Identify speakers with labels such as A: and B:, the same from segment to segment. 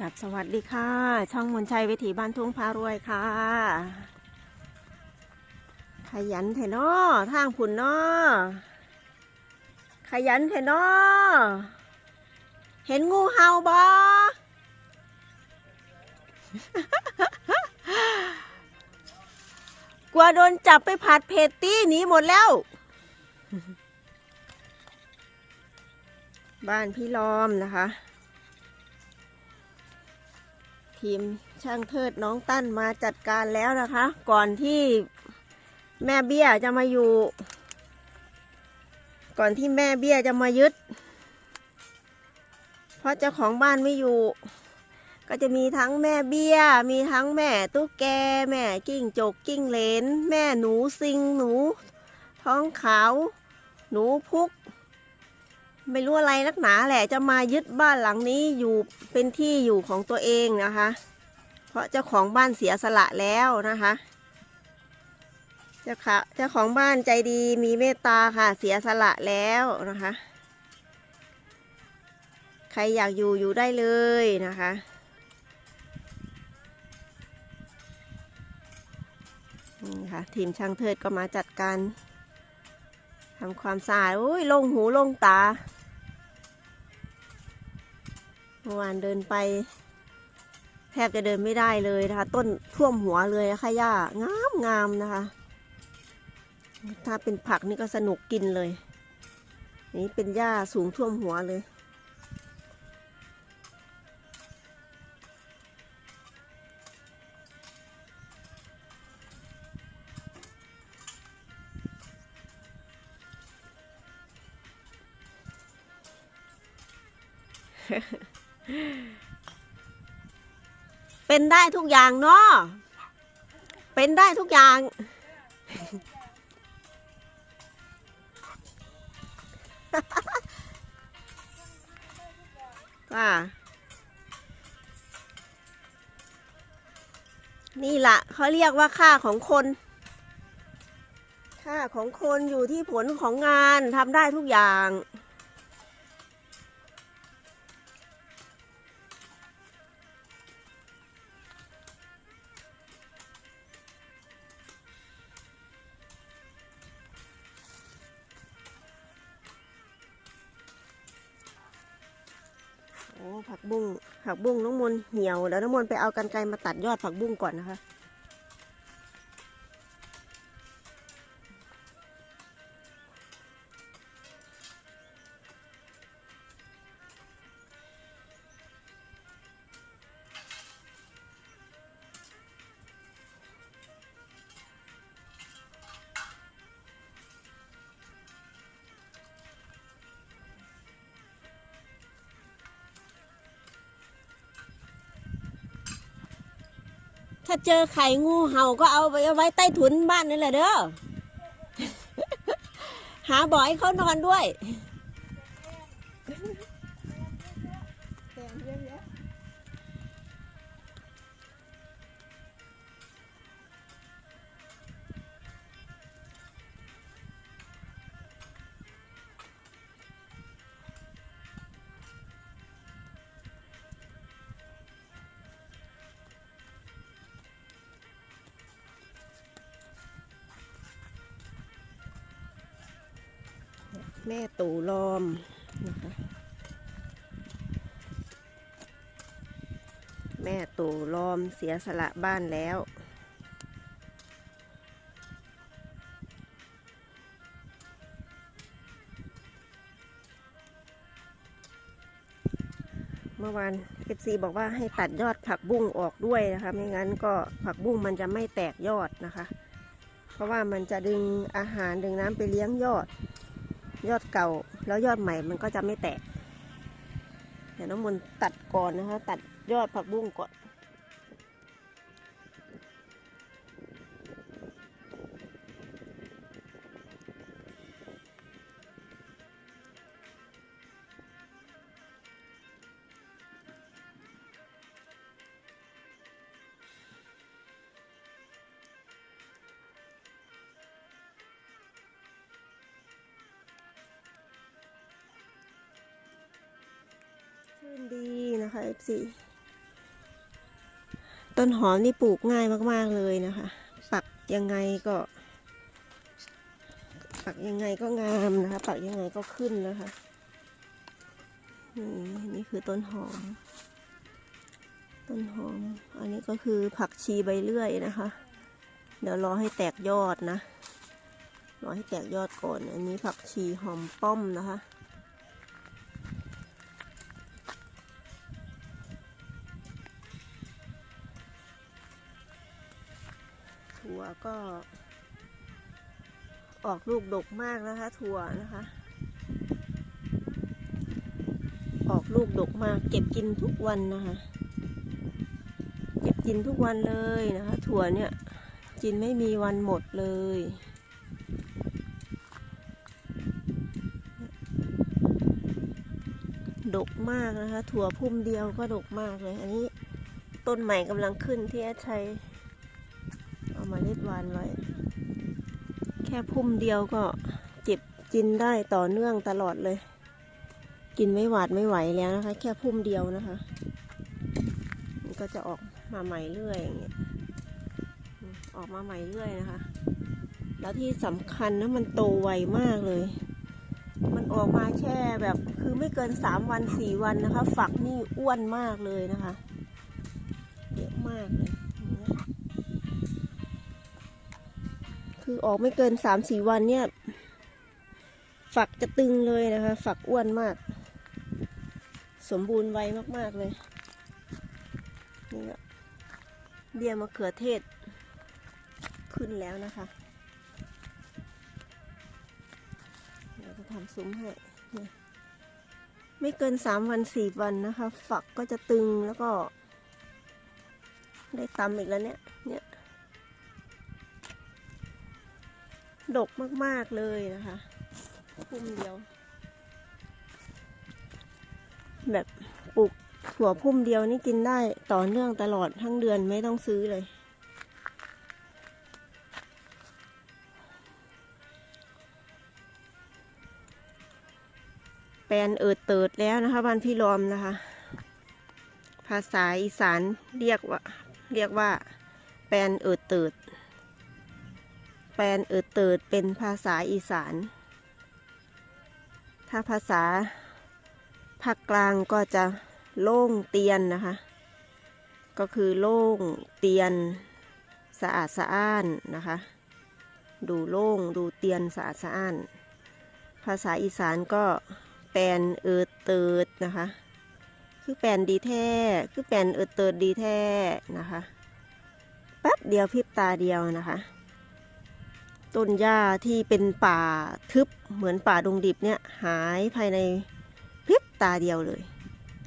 A: กับสวัสดีค่ะ ช่องมนชัยวิถีบ้านทุ่งพารวยค่ะ ขยันเถนาะทางผุนนาะขยันเถนาะเห็นงูเห่าบอกลัวโดนจับไปผัดเผ็ดตี้หนีหมดแล้ว บ้านพี่ล้อมนะคะ ทีมช่างเทิดน้องตั้นมาจัดการแล้วนะคะ ก่อนที่แม่เบี้ยจะมาอยู่ ก่อนที่แม่เบี้ยจะมายึด เพราะเจ้าของบ้านไม่อยู่ ก็จะมีทั้งแม่เบี้ย มีทั้งแม่ตุ๊กแก แม่กิ้งจกกิ้งเลน แม่หนูซิงหนู ท้องขาว หนูพุก ไม่รู้อะไรนักหนาแหละจะมายึดบ้านหลังนี้อยู่เป็นที่อยู่ของตัวเองนะคะ เพราะเจ้าของบ้านเสียสละแล้วนะคะเจ้าค่ะเจ้าของบ้านใจดีมีเมตตาค่ะเสียสละแล้วนะคะ ใครอยากอยู่อยู่ได้เลยนะคะนี่ค่ะทีมช่างเทิดก็มาจัดการทำความสะอาดโอ้ยลงหูลงตา มื่อวานเดินไป แทบจะเดินไม่ได้เลยนะคะ ต้นท่วมหัวเลยนะคะหญ้างามงามนะคะ ถ้าเป็นผักนี่ก็สนุกกินเลย นี่เป็นหญ้าสูงท่วมหัวเลย เป็นได้ทุกอย่างเนาะเป็นได้ทุกอย่างว่านี่ละเขาเรียกว่าค่าของคน ค่าของคนอยู่ที่ผลของงานทำได้ทุกอย่าง ผักบุ้งผักบุ้งน้องมนเหี่ยวแล้วน้องมนไปเอากันไกรมาตัดยอดผักบุ้งก่อนนะคะ ถ้าเจอไข่งูเห่าก็เอาไปเอาไว้ใต้ถุนบ้านนี่แหละเด้อ หาบ่อยเขานอนด้วย แม่ตูลอมนะคะแม่ตู่ลอมเสียสละบ้านแล้ว เมื่อวาน FC บอกว่าให้ตัดยอดผักบุ้งออกด้วยนะคะ ไม่งั้นก็ผักบุ้งมันจะไม่แตกยอดนะคะ เพราะว่ามันจะดึงอาหารดึงน้ำไปเลี้ยงยอด ยอดเก่าแล้วยอดใหม่มันก็จะไม่แตกเดี๋ยวน้องมนต์ตัดก่อนนะคะ ตัดยอดผักบุ้งก่อน ชื่นดีนะคะ FC ต้นหอมนี่ปลูกง่ายมาก ๆ เลยนะคะ ปักยังไงก็ ปักยังไงก็งามนะคะ ปักยังไงก็ขึ้นนะคะ นี่นี่คือต้นหอม ต้นหอม อันนี้ก็คือผักชีใบเลื่อยนะคะ เดี๋ยวรอให้แตกยอดนะ รอให้แตกยอดก่อน อันนี้ผักชีหอมป้อมนะคะ ถั่วก็ ออกลูกดกมากนะคะ ถั่วนะคะ ออกลูกดกมาก เก็บกินทุกวันนะคะ เก็บกินทุกวันเลยนะคะ ถั่วเนี่ยกินไม่มีวันหมดเลยดกมากนะคะ ถั่วพุ่มเดียวก็ดกมากเลย อันนี้ต้นใหม่กำลังขึ้นที่แอดชัย วานไว้ แค่พุ่มเดียวก็เจ็บกินได้ต่อเนื่องตลอดเลย กินไม่หวาดไม่ไหวแล้วนะคะ แค่พุ่มเดียวนะคะ มันก็จะออกมาใหม่เรื่อยอย่างเงี้ยออกมาใหม่เรื่อยนะคะ แล้วที่สำคัญนะมันโตไวมากเลย มันออกมาแค่แบบคือไม่เกินสามวันสี่วันนะคะ ฝักนี่อ้วนมากเลยนะคะ เยอะมากเลย คือออกไม่เกินสามสี่วันเนี่ย ฝักจะตึงเลยนะคะ ฝักอ้วนมาก สมบูรณ์ไวมากๆเลยนี่ก็เบี้ยมะเขือเทศ ขึ้นแล้วนะคะเดี๋ยวจะทำซุ้มให้ไม่เกินสามวันสี่วันนะคะ ฝักก็จะตึงแล้วก็ ได้ตำอีกแล้วเนี่ยเนี่ย ดกมาก ๆ เลยนะคะพุ่มเดียว แบบปลูกถั่วพุ่มเดียวนี่กินได้ต่อเนื่องตลอดทั้งเดือนไม่ต้องซื้อเลย แปลนเอิดเติดแล้วนะคะบ้านพี่ลอมนะคะ ภาษาอีสานเรียกว่า เรียกว่า แปลนเอิดเติด แปลนเอิดเติดเป็นภาษาอีสาน ถ้าภาษาภาคกลางก็จะโล่งเตียนนะคะ ก็คือโล่งเตียนสะอาดสะอ้านนะคะ ดูโล่งดูเตียนสะอาดสะอ้าน ภาษาอีสานก็แปลนเอิดเติดนะคะ คือแปลนดีแท้ คือแปลนเอิดเติดดีแท้นะคะ แป๊บเดียวพริบตาเดียวนะคะ ต้นหญ้าที่เป็นป่าทึบเหมือนป่าดงดิบเนี่ยหายภายในพริบตาเดียวเลย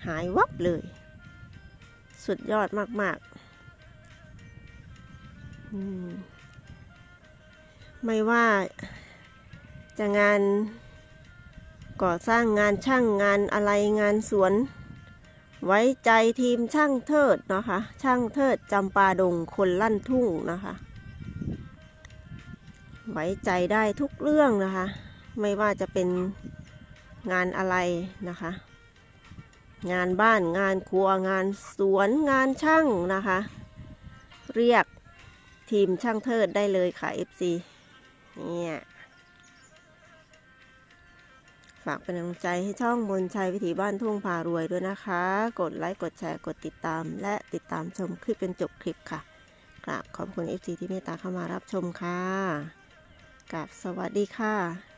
A: หายวับเลย สุดยอดมากๆอืมไม่ว่าจะงานก่อสร้างงานช่างงานอะไรงานสวน ไว้ใจทีมช่างเทิดนะคะ ช่างเทิดจำปาดงคนลั่นทุ่งนะคะ ไว้ใจได้ทุกเรื่องนะคะ ไม่ว่าจะเป็นงานอะไรนะคะ งานบ้านงานครัวงานสวนงานช่างนะคะ เรียกทีมช่างเทิดได้เลยค่ะ FC เนี่ยฝากเป็นกำลังใจให้ช่องบนชัยวิถีบ้านทุ่งพารวยด้วยนะคะ กดไลค์ กดแชร์ กดติดตาม และติดตามชมคลิปเป็นจบคลิปค่ะ กราบขอบคุณ FC ที่เมตตาเข้ามารับชมค่ะ กับสวัสดีค่ะ